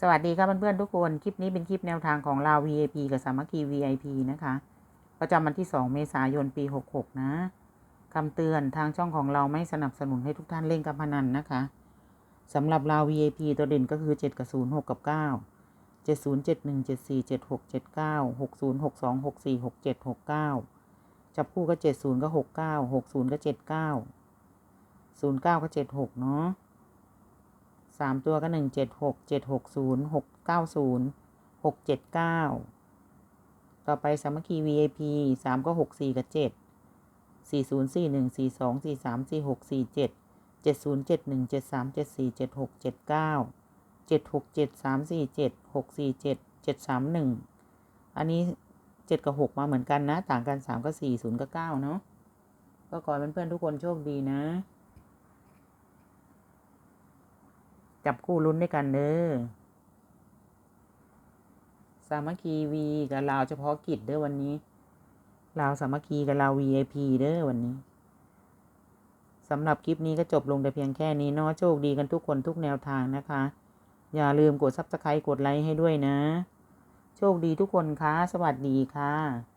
สวัสดีครับเพื่อนๆทุกคน คลิปนี้เป็นคลิปแนวทางของเรา VIP กับสามัคคี VIP นะคะ ประจำวันที่ 2 เมษายนปี 66 นะคำเตือนทางช่องของเราไม่สนับสนุนให้ทุกท่านเล่นการพนันนะคะสำหรับเรา VIP ตัวเด่นก็คือ 7 กับ 0 6 กับ 9 70 71 74 76 79 60 62 64 67 69 จับคู่ก็ 70 ก็ 69 60 ก็ 79 09 ก็ 76 เนาะ สามตัวก็หนึ่งเจ็ดหกเจ็ดหกศูนย์หกเก้าศูนย์หกเจ็ดเก้าต่อไปสามัคคี VIP สามก็หกสี่กับเจ็ดสี่ศูนย์สี่หนึ่งสี่สองสี่สามสี่หกสี่เจ็ดเจ็ดศูนย์เจ็ดหนึ่งเจ็ดสามเจ็ดสี่เจ็ดหกเจ็ดเก้าเจ็ดหกเจ็ดสามสี่เจ็ดหกสี่เจ็ดเจ็ดสามหนึ่งอันนี้เจ็ดกับหกมาเหมือนกันนะ ต่างกันสามกับสี่ศูนย์กับเก้าเนาะก็ขอให้เพื่อนๆทุกคนโชคดีนะ จับคู่ลุ้นด้วยกันเด้อสามัคคีวีกับลาวเฉพาะกิจเด้อวันนี้ลาวสามัคคีกับลาว VIP เด้อวันนี้สำหรับคลิปนี้ก็จบลงแต่เพียงแค่นี้เนาะโชคดีกันทุกคนทุกแนวทางนะคะ อย่าลืมกดซับสไครต์กดไลค์ให้ด้วยนะ โชคดีทุกคนคะสวัสดีค่ะ